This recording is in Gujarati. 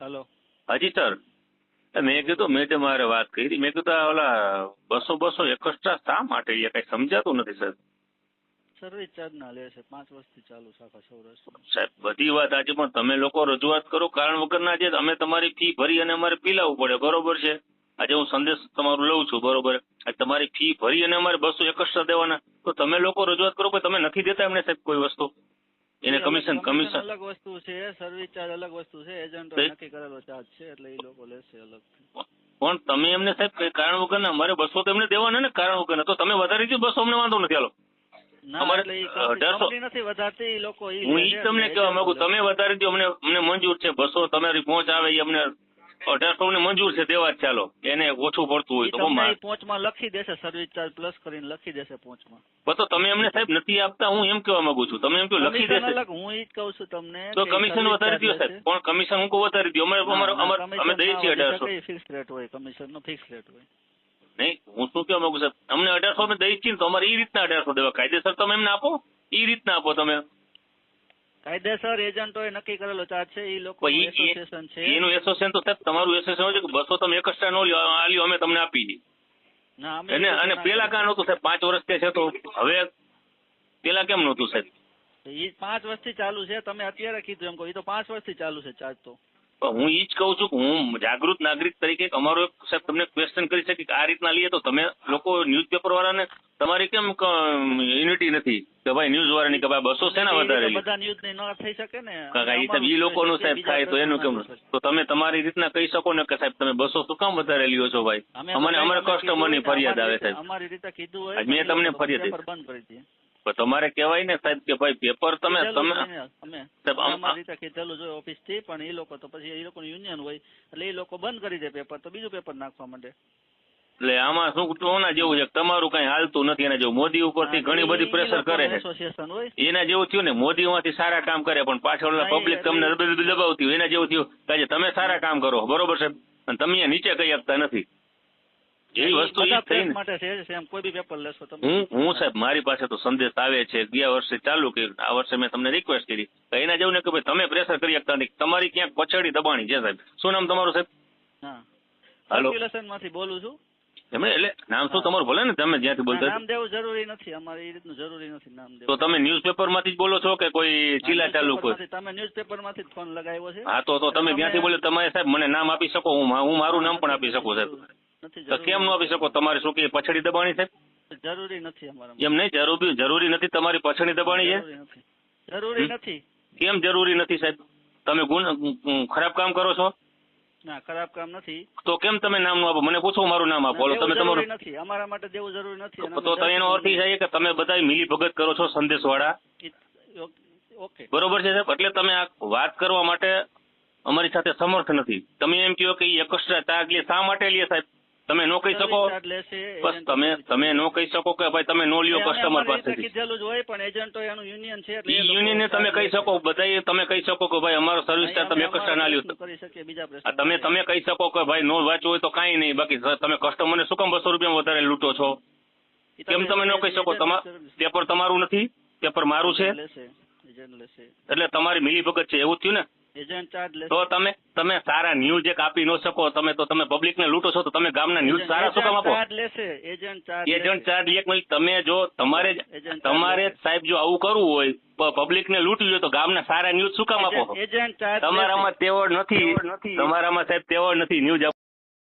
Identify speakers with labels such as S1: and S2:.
S1: હલો.
S2: હાજી સર મેં કીધું મેં તમારે વાત કરી મેં કીધું આ ઓલા બસો બસો એકસ્ટ્રા શા માટે એ કઈ સમજાતું નથી સાહેબ
S1: સર્વિસ ચાર્જ ના લે છે પાંચ વર્ષથી ચાલુ છે આખા
S2: સાહેબ બધી વાત આજે પણ તમે લોકો રજૂઆત કરો કારણ વગરના જે અમે તમારી ફી ભરી અને અમારે પીલાવું પડે બરોબર છે? આજે હું સંદેશ તમારું લઉં છું બરોબર? આજે તમારી ફી ભરી અને અમારે બસો એકસ્ટ્રા દેવાના. તો તમે લોકો રજૂઆત કરો કે તમે નથી દેતા એમને સાહેબ કોઈ વસ્તુ? એને કમિશન કમિશન
S1: અલગ વસ્તુ છે સર્વિસ ચાર્જ અલગ વસ્તુ છે એજન્ટ નક્કી કરેલો ચાર્જ છે એટલે એ લોકો લેશે અલગ.
S2: પણ તમે એમને સાહેબ કઈ કારણ વગરના અમારે બસો તો એમને દેવાના ને કારણ વગર તો તમે વધારી દીધું બસો અમને વાંધો નથી હાલો. અમારે અઢારસો-
S1: નથી વધારતી લોકો
S2: હું ઈ તમને કહેવા માંગુ તમે વધારી દો અમને અમને મંજૂર છે બસો તમારી પહોંચ આવે એ અમને અઢારસો ને મંજૂર છે દેવા જ ચાલો. એને ઓછું પડતું હોય તો
S1: પહોંચમાં લખી દેશે સર્વિસ ચાર્જ પ્લસ કરીને લખી દેશે
S2: પોચમાં તો તમે એમને સાહેબ નથી આપતા હું એમ કેવા માંગુ છું. તમે એમ કહો લખી દેશે.
S1: હું એ જ કહું છું તમને
S2: તો કમિશન વધારી દો સાહેબ. પણ કમિશન હું કહું વધારી દો અમારે અમે દઈએ છીએ અઢારસો.
S1: ફિક્સ રેટ હોય કમિશન નો ફિક્સ રેટ હોય.
S2: નહીં હું શું કેવા માંગુ સાહેબ? અમને અઢારસો અમે દઈ છીએ તો અમારે એ રીતના અઢારસો દેવા. કાયદેસર તમે એમને આપો. એ રીતના આપો તમે.
S1: કાયદેસર એજન્ટોએ નક્કી કરેલો ચાર્જ છે એ લોકો એસોસિએશન છે.
S2: એનું એસોસિએશન તો સાહેબ તમારું એસોસિએશન છે કે બસો તમે એકસ્ટ્રા નો લ્યો આ લ્યો અમે તમને આપી દી
S1: ના
S2: અને અને પેલા કાં નહોતું સાહેબ? પાંચ વર્ષ છે તો હવે પેલા કેમ નહોતું સાહેબ?
S1: ઈ પાંચ વર્ષથી ચાલુ છે તમે અત્યારે કીધું એમ કહો એ તો પાંચ વર્ષથી ચાલુ છે ચાર્જ તો.
S2: હું ઈ જ કહું છું કે હું જાગૃત નાગરિક તરીકે અમારો એક સાહેબ તમને ક્વેશ્ચન કરી શકે કે આ રીતના લઈએ તો તમે લોકો ન્યૂઝપેપર વાળાને તમારી કેમ યુનિટી નથી? કે ભાઈ ન્યૂઝ વાળાની કે ભાઈ બસો છે
S1: ને
S2: વધારે?
S1: બધા ન્યૂઝની ન થઈ શકે ને.
S2: કાકા ઈ સાહેબ ઈ લોકોનું સાહેબ થાય તો એનું કેમ? તો તમે તમારી રીતના કહી શકો ને કે સાહેબ તમે બસો શું કામ વધારે લ્યો છો ભાઈ? અમને અમારે
S1: કસ્ટમરની
S2: ફરિયાદ આવે સાહેબ.
S1: અમારી રીતે કીધું
S2: મેં તમને ફરિયાદ
S1: બંધ કરી
S2: પણ તમારે કહેવાય ને સાહેબ કે ભાઈ પેપર તમે તમે
S1: અમારી રીતે કીધેલું જોઈએ ઓફિસથી પણ એ લોકો તો પછી એ લોકોનું યુનિયન હોય એટલે એ લોકો બંધ કરી દે પેપર તો બીજું પેપર નાખવા માટે
S2: એટલે આમાં શું કોના જેવું છે તમારું કઈ હાલતું નથી એના જેવું મોદી ઉપરથી ઘણી બધી પ્રેશર કરે છે.
S1: એસોસિએશન હોય.
S2: એના જેવું થયું ને મોદી માંથી સારા કામ કરે પણ પાછળ પબ્લિક તમને દબાવતી હોય એના જેવું થયું કે તમે સારા કામ કરો બરોબર છે અને તમે નીચે કહી શકતા નથી. એ વસ્તુ
S1: માટે છે એમ કોઈ બી પેપર લેશો તમે.
S2: હું હું સાહેબ મારી પાસે તો સંદેશ આવે છે ગયા વર્ષે ચાલુ કર્યું આ વર્ષે મેં તમને રિક્વેસ્ટ કરી. એના જેવું ને કે ભાઈ તમે પ્રેશર કરી શકતા નથી. તમારી ક્યાંક પછડી દબાણી છે સાહેબ. શું નામ તમારું સાહેબ? હેલો.
S1: માંથી બોલું છું.
S2: એમણે એટલે નામ શું તમારું ભલે ને તમે જ્યાંથી બોલતા
S1: નામ દેવું જરૂરી નથી અમારે એ રીતનું જરૂરી નથી નામ દેવું
S2: તો તમે ન્યૂઝપેપરમાંથી જ બોલો છો કે કોઈ ચીલા ચાલુ કોઈ?
S1: તમે ન્યૂઝપેપરમાંથી જ ફોન લગાવ્યો છે.
S2: હા તો તો તમે જ્યાંથી બોલો તમારે સાહેબ મને નામ આપી શકો હું હું મારું નામ પણ આપી શકું સાહેબ.
S1: નથી
S2: તો કેમ ન આપી શકો? તમારે શું કે પછડી દબાણી છે?
S1: જરૂરી નથી અમારા
S2: એમ નહીં? જરૂરી જરૂરી નથી તમારી પછડી દબાણી છે?
S1: જરૂરી નથી.
S2: કેમ જરૂરી નથી સાહેબ? તમે ગુણ ખરાબ કામ કરો છો?
S1: ના ખરાબ કામ નથી.
S2: તો કેમ તમે નામ આપો? મને પૂછો મારું નામ આપો. તમે તમારું
S1: નથી. અમારા માટે દેવું જરૂરી નથી.
S2: તો તમે એનો અર્થ એ થાય કે તમે બધા મિલી ભગત કરો છો સંદેશ વાળા
S1: ઓકે.
S2: બરોબર છે સાહેબ? એટલે તમે આ વાત કરવા માટે અમારી સાથે સમર્થ નથી. તમે એમ કહો કે એક્સ્ટ્રા ચાર્જ લે શા માટે લે સાહેબ? તમે નો કહી શકો? બસ તમે તમે નો કહી શકો કે ભાઈ તમે નો લ્યો કસ્ટમર
S1: પાસે
S2: પાસેથી.
S1: કીધેલું જ હોય પણ એજન્ટો એનું યુનિયન છે એટલે
S2: ને તમે કહી શકો બધા તમે કહી શકો કે ભાઈ અમારો સર્વિસ ચાર્જ તમે
S1: અમે
S2: ના લ્યો.
S1: કરી શકીએ બીજા પ્રશ્નો
S2: તમે તમે કહી શકો કે ભાઈ નો વાંચવું હોય તો કાંઈ નહીં બાકી તમે કસ્ટમરને શું કામ બસો રૂપિયા વધારે લૂંટો છો? કેમ તમે નો કહી શકો? પેપર તમારું નથી? પેપર મારું છે? એટલે તમારી મિલીભગત છે એવું થયું ને?
S1: એજન્ટ ચાર્જ લેશે
S2: તો તમે તમે સારા ન્યૂઝ એક આપી ન શકો તમે તો તમે પબ્લિક ને લૂંટો છો તો તમે ગામના ન્યૂઝ સારા શું કામ આપો?
S1: ચાર્જ લેશે એજન્ટ ચાર્જ
S2: એજન્ટ ચાર્જ એક મિનિટ તમે જો તમારે તમારે સાહેબ જો આવું કરવું હોય પબ્લિક ને લૂંટવી હોય તો ગામના સારા ન્યૂઝ શું કામ આપો?
S1: એજન્ટ ચાર્જ
S2: તમારામાં તેવડ નથી તમારામાં સાહેબ તેવડ નથી ન્યૂઝ